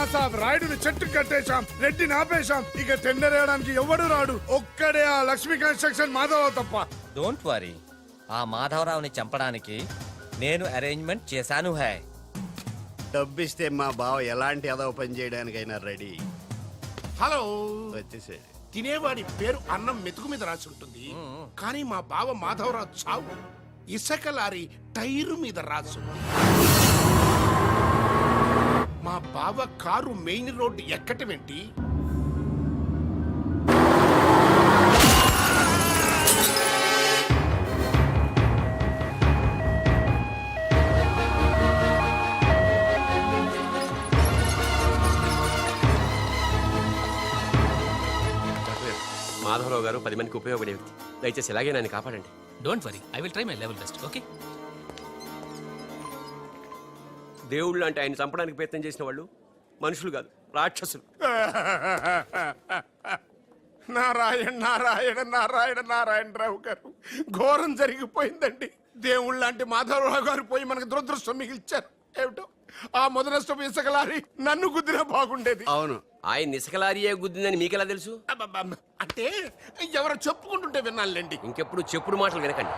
రాణా సాబ్ రాయుడుని చెట్టు కట్టేశాం రెడ్డిని ఆపేశాం. ఇక టెండర్ వేయడానికి ఎవడు రాడు. ఒక్కడే ఆ లక్ష్మీ కన్స్ట్రక్షన్ మాధవ తప్ప. డోంట్ వరీ ఆ మాధవరావుని చంపడానికి నేను అరేంజ్మెంట్ చేశాను హై. డబ్బిస్తే మా బావ ఎలాంటి అదవ పని చేయడానికైనా రెడీ. హలో. వచ్చేసాడు తినేవాడి పేరు అన్నం మెతుకు మీద రాసి ఉంటుంది. కానీ మా బావ మాధవరావు చావు. ఇసక లారీ టైరు మీద రాసు. బావ కారు మెయిన్ రోడ్డు ఎక్కటమేంటి? డాక్టర్ గారు, మాధవరావు గారు పది మందికి ఉపయోగపడే వ్యక్తి. దయచేసి ఎలాగే నన్ను కాపాడండి. Don't worry I will try my level best okay దేవుళ్ళు అంటే ఆయన చంపడానికి ప్రయత్నం చేసిన వాళ్ళు మనుషులు కాదు రాక్షసులు. నారాయణ నారాయణ నారాయణ నారాయణరావు గారు ఘోరం జరిగిపోయిందండి. దేవుళ్ళ లాంటి మాధవరావు గారు పోయి మనకు దురదృష్టం మిగిల్చారు. ఏమిటో? ఆ మొదనష్టం ఇసక లారీ నన్ను గుద్దినా బాగుండేది. అవును ఆయన ఇసుకలారియే గుద్దిందని మీకెలా తెలుసు? అబ్బబ్బబ్బ. అంటే ఎవరో చెప్పుకుంటుంటే విన్నానులేండి. ఇంకెప్పుడు చెప్పుడు మాటలు వినకండి.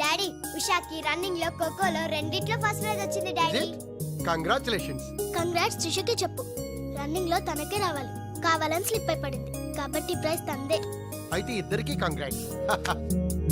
డాడీ ఉషాకి రన్నింగ్లో ఖోఖోలో రెండిట్లో ఫస్ట్ ప్రైజ్ వచ్చింది డాడీ. కంగ్రాచులేషన్స్ కంగ్రాట్స్ సుషకి చెప్పు. రన్నింగ్లో తనకే రావాలి. కావాలని స్లిప్ అయి పడింది కాబట్టి ప్రైజ్ తందే అయితే ఇద్దరికి congrats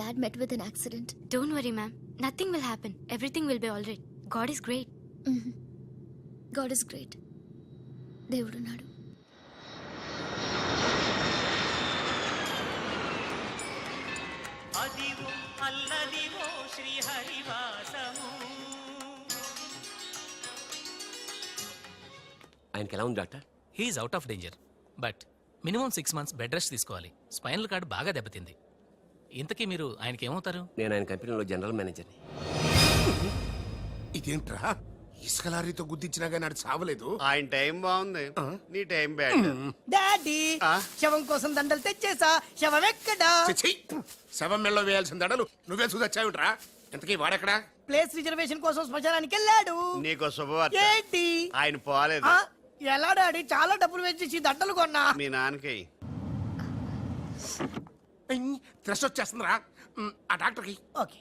dad met with an accident Don't worry, ma'am. Nothing will happen. Everything will be all right. God is great. God is great దేవుడున్నాడు. అదివో అల్లదివో శ్రీహరివాసము. ఆయనకి ఎలా ఉంది doctor? He is out of danger but minimum six months bed rest తీసుకోవాలి. Spinal cord బాగా దెబ్బతింది. ఇంతకీ మీరు ఆయనకి ఏమవుతారు? నేను ఆయన కంపెనీలో జనరల్ మేనేజర్ని. ఇదేంట్రా? ఇసుక లారీతో గుద్దించినా కానీ ఆడు చావలేదు. ఆయన టైం బాగుంది. నీ టైం బ్యాడ్. డాడీ ఆ? శవం కోసం దండలు తెచ్చేసా. శవం ఎక్కడా? శవం మెళ్ళలో వేయాల్సిన దడలు. నువ్వే చూసొచ్చావుట్రా ఇంతకీ వాడెక్కడా? ప్లేస్ రిజర్వేషన్ కోసం శ్మశానానికి వెళ్ళాడు. నీకు శుభవార్త. ఏంటి? ఆయన పోలేదు. ఆ? ఎలా డాడీ? చాలా డబ్బులు వేచేసి దండలు కొన్నా. మీ నాన్నకి. వచ్చేస్తుందిరా. ఉమ్, ఆ డాక్టర్కి. ఓకే.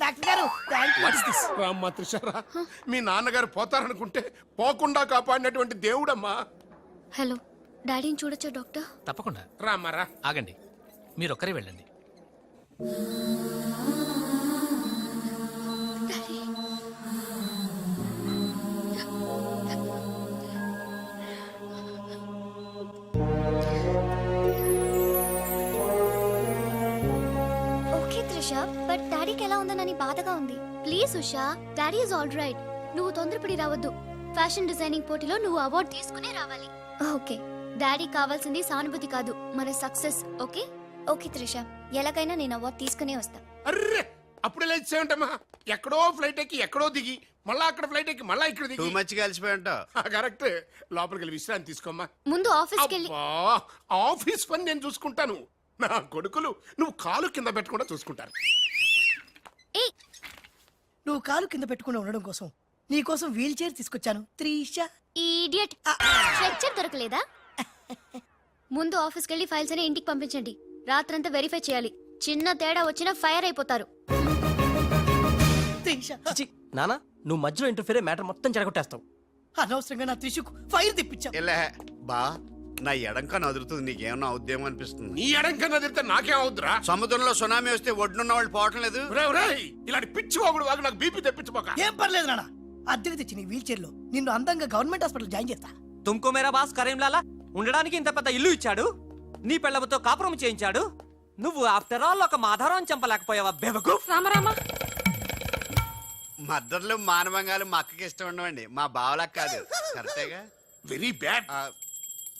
డాక్టర్ గారు థ్యాంక్ యూ రామ్మా త్రిషారా మీ నాన్నగారు పోతారనుకుంటే పోకుండా కాపాడినటువంటి దేవుడమ్మా. హలో డాడీని చూడొచ్చా డాక్టర్? తప్పకుండా. రామ్మారా ఆగండి. మీరు ఒక్కరే వెళ్ళండి. త్రిష బట్ డాడీకి ఎలా ఉందనని బాధగా ఉంది. Please Usha daddy is all right. నువ్వు తొందరపడి రావద్దు. ఫ్యాషన్ డిజైనింగ్ పోటీలో నువ్వు అవార్డు తీసుకునే రావాలి. ఓకే. డాడీ కావాల్సింది సానుభూతి కాదు మన సక్సెస్ ఓకే? ఓకే త్రిష ఎలాగైనా నేను అవార్డు తీసుకునే వస్తా. అర్రే! అప్పుడే లేచేమంటమ్మా ఎక్కడో ఫ్లైట్ ఎక్కి ఎక్కడో దిగి మళ్ళా అక్కడ ఫ్లైట్ ఎక్కి మళ్ళా ఇక్కడ టూ దిగి మచ్ కలిసిపోయి ఉంటావు. కరెక్ట్. లోపలికి వెళ్ళి విశ్రాంతి తీసుకోమ్మా. ముందు ఆఫీస్కి వెళ్ళి అబ్బా, ఆఫీస్ పని నేను చూసుకుంటాను. నా కొడుకులు నువ్వు కాలు కింద పెట్టకుండా చూసుకుంటారు. ఏయ్ నువ్వు కాలు కింద పెట్టుకుని ఉండడం కోసం నీ కోసం వీల్ చైర్ తీసుకొచ్చాను. త్రీష! ఈడియట్ స్ట్రెచ్చర్ దొరకలేదా? ముందు ఆఫీస్కి వెళ్ళి ఫైల్స్ అని ఇంటికి పంపించండి. రాత్రంతా వెరిఫై చేయాలి. చిన్న తేడా వచ్చినా ఫైర్ అయిపోతారు. త్రీష! నానా నువ్వు మధ్యలో ఇంటర్ఫీరే మ్యాటర్ మొత్తం చెడగొట్టేస్తావు. అనవసరంగా నా త్రిషుకు ఫైర్ తెప్పించావు ఇలా బా నా ఎడంకా నదురుతుంది నీకేమన్నా అవుద్దేమో అనిపిస్తుంది. నీ ఎడం కన్నా తిరిగితే నాకేం అవుద్దురా సముద్రంలో సునామీ వస్తే ఒడ్డున్న వాళ్ళు పోవటం లేదు. ఒరేయ్, ఒరేయ్, ఇలాంటి పిచ్చి వాగుడు వాగు నాకు బీపీ తెప్పించుకోక. ఏం పర్లేదు నాన్న అద్దెకు తెచ్చి నీ వీల్ చైర్లో నిన్ను అందంగా గవర్నమెంట్ హాస్పిటల్ జాయిన్ చేస్తా. తుమ్కో మేరా బాస్ కరీంలాలా? ఉండడానికి ఇంత పెద్ద ఇల్లు ఇచ్చాడు? నీ పెళ్ళబతో కాపురం చేయించాడు? నువ్వు ఆఫ్టర్ ఆల్ ఒక మాధారం చంపలేకపోయావా బెవకు? రామరామా. మద్దతులు మానవంగాలు మా అక్కకి ఇష్టం ఉండవండి. మా బావలకు కాదు. కరెక్టేగా? వెరీ బ్యాడ్ ఆ,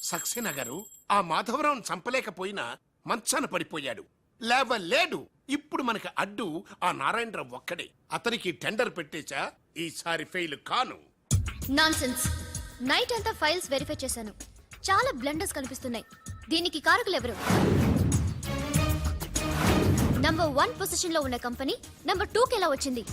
సక్సేనా గారు ఆ మాధవరావును చంపలేకపోయినా మంచాన పడిపోయాడు. లేవలేడు. ఇప్పుడు మనకి అడ్డు ఆ నారాయణరావు ఒక్కడే. అతనికి టెండర్ పెట్టేచా ఈసారి ఫెయిల్ కాను. నాన్సెన్స్. నైట్ అంతా ఫైల్స్ వెరిఫై చేశాను. చాలా బ్లండర్స్ కనిపిస్తున్నాయి. దీనికి కారకులు ఎవరు? నంబర్ వన్ పొజిషన్లో ఉన్న కంపెనీ నంబర్ టూకి ఎలా వచ్చింది?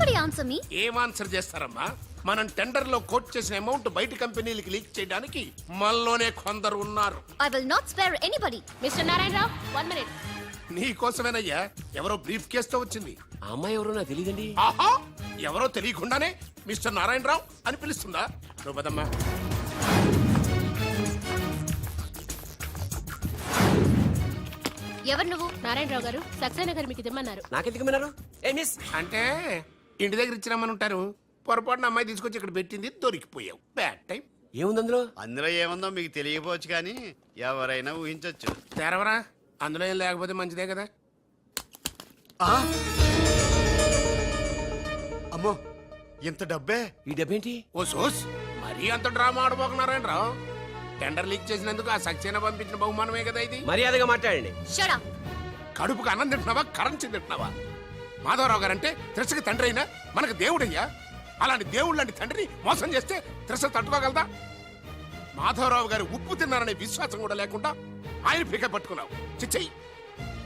సంబడి ఆన్సర్ మీ ఏం ఆన్సర్ చేస్తారమ్మా? మనం టెండర్లో కోట్ చేసిన అమౌంట్ బయట కంపెనీలకి లీక్ చేయడానికి మనలోనే కొందరు ఉన్నారు. I will not spare anybody mister Narayanarao one minute నీ కోసమేనయ్యా ఎవరో బ్రీఫ్ కేసుతో వచ్చింది. ఆ అమ్మాయి ఎవరో నాకు తెలియదండి. ఆహా ఎవరో తెలియకుండానే మిస్టర్ నారాయణరావు అని పిలుస్తుందా? నువ్వు పదమ్మా. ఎవరు నువ్వు? నారాయణరావు గారు సక్సేనా గారు మీకు ఇమ్మన్నారు నాకెందుకు ఏ మిస్! అంటే ఇంటి దగ్గర ఇచ్చినామని ఉంటారు. పొరపాటున అమ్మాయి తీసుకొచ్చి ఇక్కడ పెట్టింది దొరికిపోయావు. బ్యాడ్ టైం ఏముంది అందులో? అందులో ఏముందో మీకు తెలియకపోవచ్చు కానీ ఎవరైనా ఊహించొచ్చు. తెరవరా? అందులో ఏం లేకపోతే మంచిదే కదా. ఆ? అమ్మో ఇంత డబ్బే? ఈ డబ్బేంటి? ఓ సోస్ మరీ అంత డ్రామా ఆడబోకున్నారాయణ రావు టెండర్ లీక్ చేసినందుకు ఆ సక్సేనా పంపించిన బహుమానమే కదా ఇది. మర్యాదగా మాట్లాడండి. షడా కడుపుకు అన్నం తింటున్నావా? కరెన్సీ తింటున్నావా? మాధవరావు గారంటే త్రిసకి తండ్రి అయినా మనకు దేవుడయ్యా. అలాంటి దేవుడు లాంటి తండ్రిని మోసం చేస్తే త్రిస తట్టుకోగలదా? మాధవరావు గారు ఉప్పు తిన్నారనే విశ్వాసం కూడా లేకుండా ఆయన పీక పట్టుకున్నావు. చిచ్చయ్యి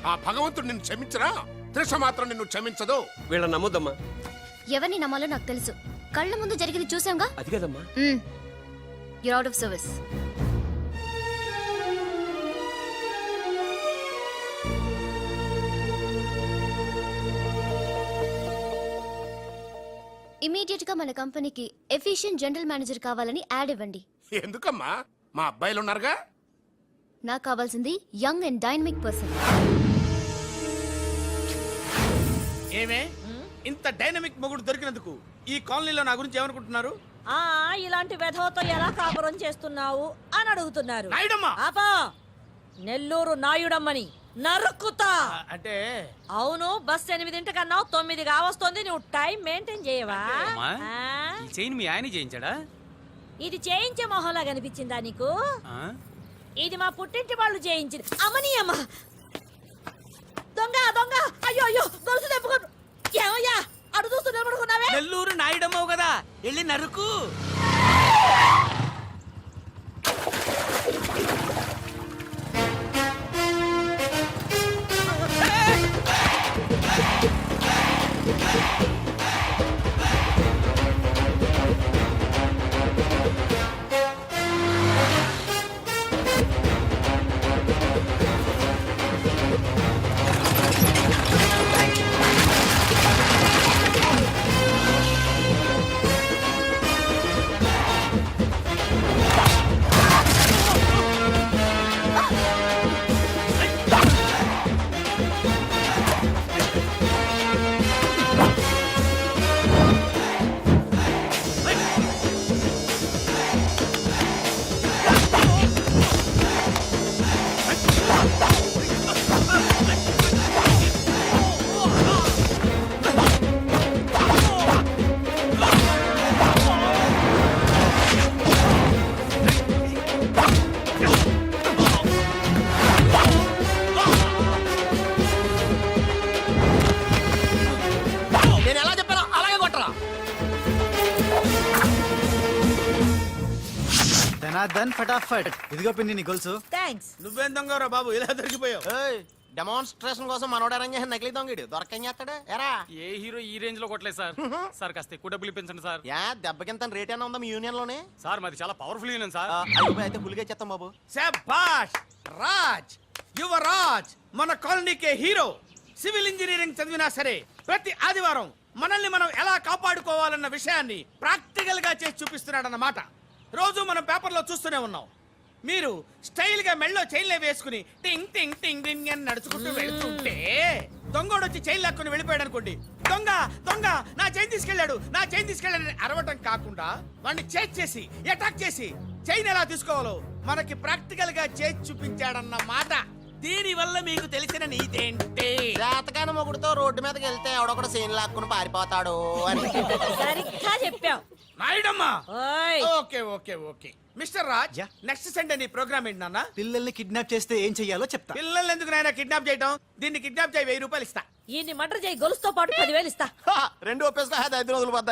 ఆ భగవంతుడు నిన్ను క్షమించరా? త్రిష మాత్రం నిన్ను క్షమించదు. వీళ్ళని నమ్మొద్దమ్మా. ఎవరిని నమ్మాలో నాకు తెలుసు. కళ్ళ ముందు జరిగింది చూసాంగా? అది కదమ్మా. యూర్ అవుట్ ఆఫ్ సర్వీస్ గా మన కంపెనీకి ఎఫిషియెంట్ జనరల్ మేనేజర్ కావాలని యాడ్ ఇవ్వండి. ఎందుకమ్మా? మా అబ్బాయిలు ఉన్నారుగా నాకు కావాల్సింది యంగ్ అండ్ డైనమిక్ పర్సన్. ఏమే? ఇంత డైనమిక్ మొగుడు దొరికినందుకు ఈ కాలనీలో నా గురించి ఏమనుకుంటున్నారు? ఆ ఇలాంటి వెధవతో ఎలా కాపురం చేస్తున్నావు అని అడుగుతున్నారు. నాయుడమ్మా! ఆపా! నెల్లూరు నాయుడమ్మని. నరుక్కుతా ఆ, అంటే? అవును బస్ ఎనిమిదింటికన్నావు తొమ్మిది కావస్తుంది నువ్వు టైం మెయింటైన్ చేయవా? అమ్మా. ఆ? ఈ చైన్ మీ ఆయన చేయించాడా? ఇది చేయించే మొహంలా కనిపించిందా నీకు? ఇది మా పుట్టింటి వాళ్ళు చేయించింది. అమ్మని అమ్మ. దొంగ దొంగ. అయ్యో అయ్యో గొలుసు తెప్పుకో ఏమయ్యా అడు చూస్తూ నిలబడుకున్నావే? నెల్లూరు నాయుడమ్మవు కదా. వెళ్ళి నరుకు. ధనాధన్ ఫటాఫట్. ఇదిగో పిన్ని నీ గొలుసు థ్యాంక్స్ నువ్వేం దొంగరా బాబు? ఇలా దొరికిపోయావు. డెమాన్స్ట్రేషన్ కోసం మనోడు అరేంజ్ చేసిన నకిలీ దొంగడు దొరకం చేస్తాడు ఎరా. ఏ హీరో ఈ రేంజ్లో కొట్టలేదు సార్. సార్ కాస్త ఎక్కువ డబ్బులు ఇప్పించండి సార్. యా దెబ్బకింత రేట్ అయినా ఉందా మీ యూనియన్లోనే? సార్ మాది చాలా పవర్ఫుల్ యూనియన్ సార్. అయితే పులిగా చెత్తాం బాబు. శభాష్ రాజ్ యువరాజ్ మన కాలనీకే హీరో. సివిల్ ఇంజనీరింగ్ చదివినా సరే ప్రతి ఆదివారం మనల్ని మనం ఎలా కాపాడుకోవాలన్న విషయాన్ని ప్రాక్టికల్గా చేసి చూపిస్తున్నాడన్నమాట. రోజు మనం పేపర్లో చూస్తూనే ఉన్నాం. మీరు స్టైల్గా మెళ్ళో చైన్లే వేసుకుని టింగ్ టింగ్ టింగ్ టింగ్ అని నడుచుకుంటూ వెళ్తుంటే దొంగోడు వచ్చి చైన్ లాక్కుని వెళ్ళిపోయాడు అనుకోండి దొంగ దొంగ నా చైన్ తీసుకెళ్ళాడు నా చైన్ తీసుకెళ్ళాడని అరవటం కాకుండా వాడిని చేజ్ చేసి అటాక్ చేసి చైన్ ఎలా తీసుకోవాలో మనకి ప్రాక్టికల్గా చేసి చూపించాడన్న మాట. దీని వల్ల మీకు తెలిసిన నీతేంటి జాతకాన మొగుడుతో రోడ్డు మీదకి వెళ్తే ఎవడొకడు సీన్ లాక్కుని పారిపోతాడు అని. సరిగ్గా చెప్పావు. ఓయ్. Okay okay okay. Mister Raj. Next Sunday నీ ప్రోగ్రామ్ ఏంటి నాన్న? పిల్లల్ని కిడ్నాప్ చేస్తే ఏం చెయ్యాలో చెప్తా. పిల్లల్ని ఎందుకు నాయన కిడ్నాప్ చేయటం? దీన్ని కిడ్నాప్ చేయి వెయ్యి రూపాయలు ఇస్తా. ఈ మటర్ చేయి గొలుసుతో పాటు పదివేలు ఇస్తా. రెండు ఒప్పేసుకో ఐదు రోజులు వద్ద